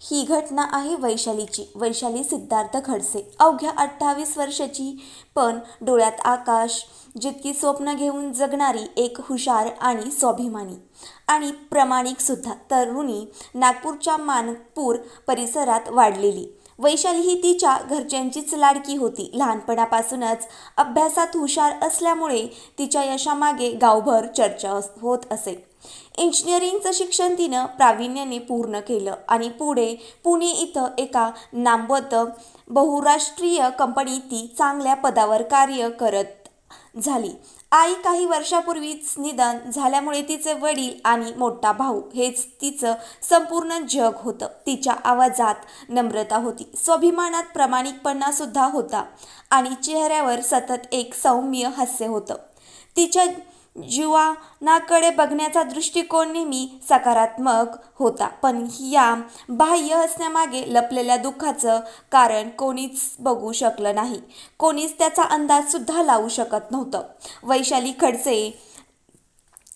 ही घटना आहे वैशालीची. वैशाली सिद्धार्थ खडसे. अवघ्या अठ्ठावीस वर्षाची. पण डोळ्यात आकाश जितकी स्वप्न घेऊन जगणारी एक हुशार आणि स्वाभिमानी. आणि प्रामाणिकसुद्धा तरुणी नागपूरच्या मानपूर परिसरात वाढलेली. वैशाली ही तिच्या घरच्यांचीच लाडकी होती. लहानपणापासूनच अभ्यासात हुशार असल्यामुळे तिच्या यशामागे गावभर चर्चा होत असे. इंजिनिअरिंगचं शिक्षण तिनं प्रावीण्याने पूर्ण केलं आणि पुढे पुणे इथं एका नामवत बहुराष्ट्रीय कंपनीत ती चांगल्या पदावर कार्य करत झाली. आई काही वर्षापूर्वीच निधन झाल्यामुळे तिचे वडील आणि मोठा भाऊ हेच तिचं संपूर्ण जग होतं. तिच्या आवाजात नम्रता होती. स्वाभिमानात प्रामाणिकपणा सुद्धा होता आणि चेहऱ्यावर सतत एक सौम्य हास्य होतं. तिच्या जीवनाकडे बघण्याचा दृष्टिकोन नेहमी सकारात्मक होता. पण या बाह्य हसण्यामागे लपलेल्या दुःखाचं कारण कोणीच बघू शकलं नाही. कोणीच त्याचा अंदाज सुद्धा लावू शकत नव्हतं. वैशाली खडसे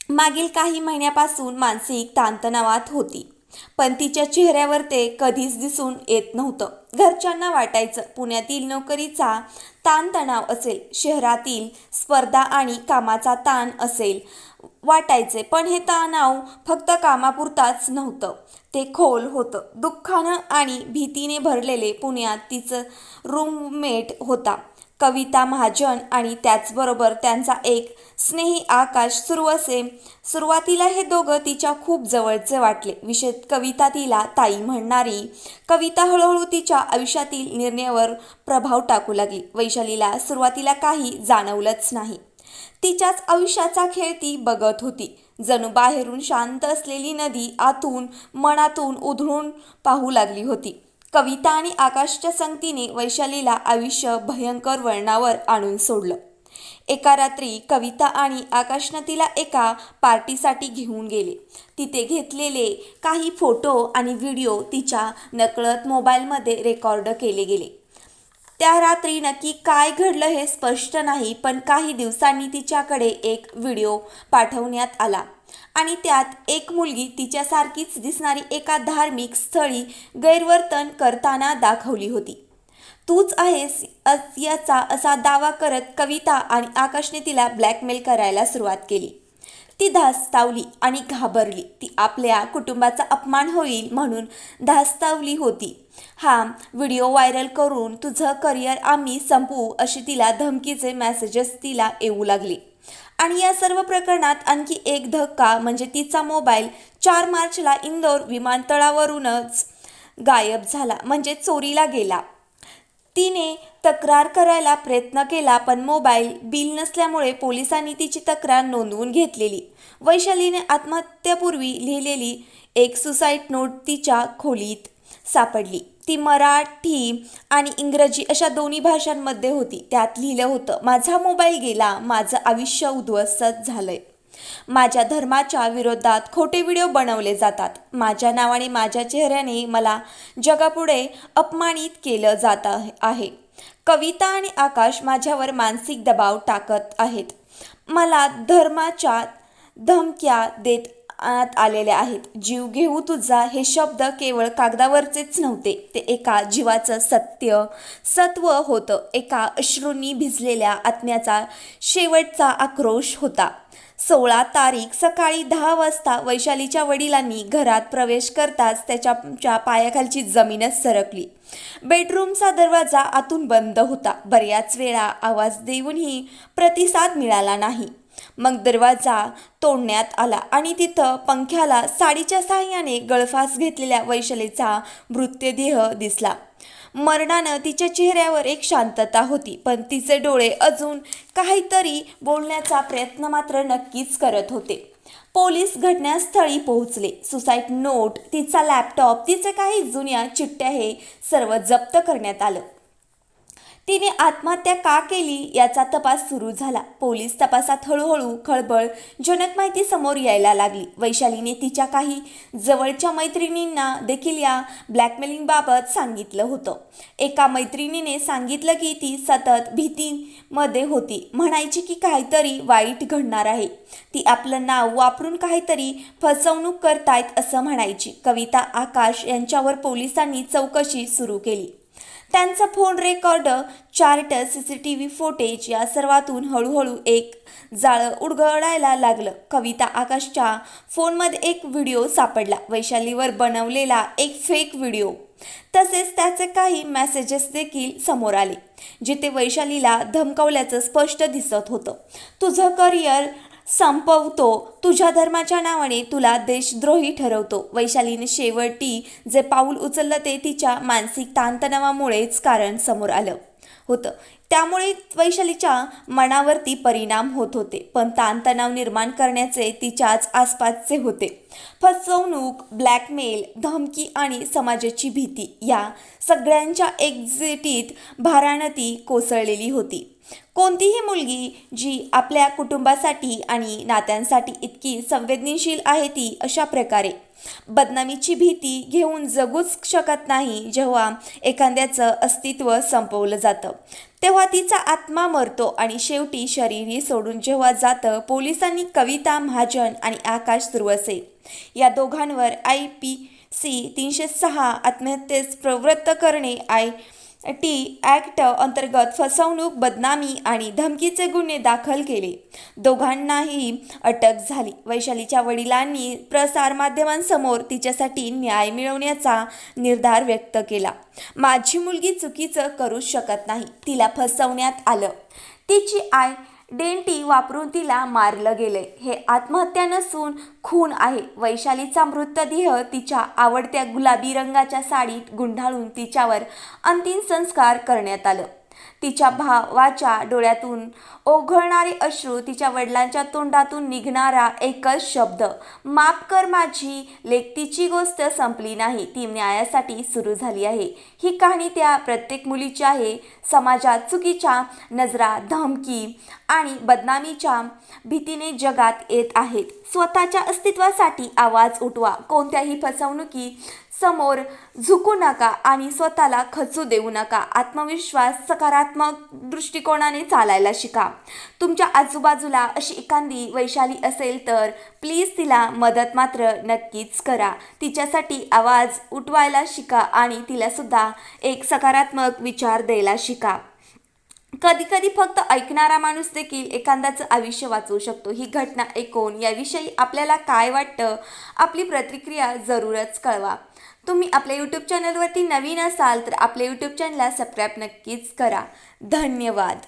मागील काही महिन्यापासून मानसिक ताणतणावात होती. पण तिच्या चेहऱ्यावर ते कधीच दिसून येत नव्हतं. घरच्यांना वाटायचं पुण्यातील नोकरीचा ताणतणाव असेल शहरातील स्पर्धा आणि कामाचा ताण असेल वाटायचे पण हे तणाव फक्त कामापुरताच नव्हतं. ते खोल होतं. दुःखानं आणि भीतीने भरलेले पुण्यात तिचं रूममेट होता. कविता महाजन आणि त्याचबरोबर त्यांचा एक स्नेही आकाश सुरू असे. सुरुवातीला हे दोघं तिच्या खूप जवळचे वाटले. विशेष कविता तिला ताई म्हणणारी. कविता हळूहळू तिच्या आयुष्यातील निर्णयावर प्रभाव टाकू लागली. वैशालीला सुरुवातीला काही जाणवलंच नाही. तिच्याच आयुष्याचा खेळ ती बघत होती. जणू बाहेरून शांत असलेली नदी आतून मनातून उधळून पाहू लागली होती. कविता आणि आकाशच्या संगतीने वैशालीला आयुष्य भयंकर वळणावर आणून सोडलं. एका रात्री कविता आणि आकाशनं तिला एका पार्टीसाठी घेऊन गेले. तिथे घेतलेले काही फोटो आणि व्हिडिओ तिच्या नकळत मोबाईलमध्ये रेकॉर्ड केले गेले. त्या रात्री नक्की काय घडलं हे स्पष्ट नाही पण काही दिवसांनी तिच्याकडे एक व्हिडिओ पाठवण्यात आला. आणि त्यात एक मुलगी तिच्यासारखीच दिसणारी एका धार्मिक स्थळी गैरवर्तन करताना दाखवली होती. तूच आहेस अस- याचा असा दावा करत कविता आणि आकाशने तिला ब्लॅकमेल करायला सुरुवात केली. ती धास्तावली आणि घाबरली. ती आपल्या कुटुंबाचा अपमान होईल म्हणून धास्तावली होती. हा व्हिडिओ व्हायरल करून तुझं करिअर आम्ही संपवू अशी तिला धमकीचे मेसेजेस तिला येऊ लागले. आणि या सर्व प्रकरणात आणखी एक धक्का म्हणजे तिचा मोबाईल चार मार्चला इंदोर विमानतळावरूनच गायब झाला म्हणजे चोरीला गेला. तिने तक्रार करायला प्रयत्न केला पण मोबाईल बिल नसल्यामुळे पोलिसांनी तिची तक्रार नोंदवून घेतलेली. वैशालीने आत्महत्यापूर्वी लिहिलेली एक सुसाईड नोट तिच्या खोलीत सापडली. ती मराठी आणि इंग्रजी अशा दोन्ही भाषांमध्ये होती. त्यात लिहिलं होतं माझा मोबाईल गेला माझं आयुष्य उद्ध्वस्त झालंय. माझ्या धर्माच्या विरोधात खोटे व्हिडिओ बनवले जातात. माझ्या नावाने माझ्या चेहऱ्याने मला जगापुढे अपमानित केलं जात आहे- आहे कविता आणि आकाश माझ्यावर मानसिक दबाव टाकत आहेत. मला धर्माच्या धमक्या देत आत आलेले आहेत. जीव घेऊ तुझा हे शब्द केवळ कागदावरचेच नव्हते. ते एका जीवाचं सत्य सत्व होतं. एका अश्रूंनी भिजलेल्या आत्म्याचा शेवटचा आक्रोश होता. सोळा तारीख सकाळी दहा वाजता वैशालीच्या वडिलांनी घरात प्रवेश करताच त्याच्या पायाखालची जमीनच सरकली. बेडरूमचा दरवाजा आतून बंद होता. बऱ्याच वेळा आवाज देऊनही प्रतिसाद मिळाला नाही. मग दरवाजा तोडण्यात आला आणि तिथं पंख्याला साडीच्या साहाय्याने गळफास घेतलेल्या वैशलेचा मृतदेह दिसला. मरणानं तिच्या चेहऱ्यावर एक शांतता होती पण तिचे डोळे अजून काहीतरी बोलण्याचा प्रयत्न मात्र नक्कीच करत होते. पोलीस घटनास्थळी पोहोचले. सुसाईड नोट तिचा लॅपटॉप तिचे काही जुन्या चिठ्ठ्या हे सर्व जप्त करण्यात आलं. तिने आत्महत्या का केली याचा तपास सुरू झाला. पोलीस तपासात हळूहळू खळबळ जनक माहिती समोर यायला लागली. वैशालीने तिच्या काही जवळच्या मैत्रिणींना देखील या ब्लॅकमेलिंगबाबत सांगितलं होतं. एका मैत्रिणीने सांगितलं की ती सतत भीतीमध्ये होती. म्हणायची की काहीतरी वाईट घडणार आहे. ती आपलं नाव वापरून काहीतरी फसवणूक करतायत असं म्हणायची. कविता आकाश यांच्यावर पोलिसांनी चौकशी सुरू केली. त्यांचा phone record chart C C T V footage या सर्वातून हळूहळू एक जाळं उडगडायला लागलं. कविता आकाशच्या फोनमध्ये एक व्हिडिओ सापडला. वैशालीवर बनवलेला एक फेक व्हिडिओ तसेच त्याचे काही मेसेजेस देखील समोर आले जिथे वैशालीला धमकावल्याचं स्पष्ट दिसत होतं. तुझं करिअर संपवतो. तुझ्या धर्माच्या नावाने तुला देशद्रोही ठरवतो. वैशालीने शेवटी जे पाऊल उचललं ते तिच्या मानसिक ताणतणावामुळेच कारण समोर आलं. होतं. त्यामुळे वैशालीच्या मनावरती परिणाम होत होते. पण ताणतणाव निर्माण करण्याचे तिच्याच आसपासचे होते. फसवणूक ब्लॅकमेल धमकी आणि समाजाची भीती या सगळ्यांच्या एक्झिटीत भाराणती कोसळलेली होती. कोणतीही मुलगी जी आपल्या कुटुंबासाठी आणि नात्यांसाठी इतकी संवेदनशील आहे ती अशा प्रकारे बदनामीची भीती घेऊन जगूच शकत नाही जेव्हा एखाद्याचं अस्तित्व संपवलं जातं. तेव्हा तिचा आत्मा मरतो आणि शेवटी शरीरही सोडून जेव्हा जातं पोलिसांनी कविता महाजन आणि आकाश दुर्वसे या दोघांवर आय पी सी तीनशे सहा आत्महत्येस प्रवृत्त करणे आय टी ॲक्ट अंतर्गत फसवणूक बदनामी आणि धमकीचे गुन्हे दाखल केले. दोघांनाही अटक झाली. वैशालीच्या वडिलांनी प्रसारमाध्यमांसमोर तिच्यासाठी न्याय मिळवण्याचा निर्धार व्यक्त केला. माझी मुलगी चुकीचं करू शकत नाही. तिला फसवण्यात आलं. तिची आय डेंटी वापरून तिला मारलं गेले हे आत्महत्या नसून खून आहे. वैशालीचा मृतदेह तिच्या आवडत्या गुलाबी रंगाच्या साडीत गुंडाळून तिच्यावर अंतिम संस्कार करण्यात आलं. तिच्या भावाच्या डोळ्यातून ओघळणारे अश्रू तिच्या वडिलांच्या तोंडातून निघणारा एकच शब्द माफ कर माझी लेखतीची गोष्ट संपली नाही ती न्यायासाठी सुरू झाली आहे. ही कहाणी त्या प्रत्येक मुलीची आहे. समाजात चुकीच्या नजरा धमकी आणि बदनामीच्या भीतीने जगात येत आहेत. स्वतःच्या अस्तित्वासाठी आवाज उठवा. कोणत्याही फसवणुकी समोर झुकू नका आणि स्वतःला खचू देऊ नका. आत्मविश्वास सकारात्मक दृष्टिकोनाने चालायला शिका. तुमच्या आजूबाजूला अशी एखादी वैशाली असेल तर प्लीज तिला मदत मात्र नक्कीच करा. तिच्यासाठी आवाज उठवायला शिका आणि तिलासुद्धा एक सकारात्मक विचार द्यायला शिका. कधी कधी फक्त ऐकणारा माणूस देखील एखाद्याचं आयुष्य वाचवू शकतो. ही घटना ऐकून याविषयी आपल्याला काय वाटतं आपली प्रतिक्रिया जरूरच कळवा. तुम्ही आपल्या यूट्यूब चॅनलवरती नवीन असाल तर आपल्या यूट्यूब चॅनलला सबस्क्राईब नक्कीच करा. धन्यवाद.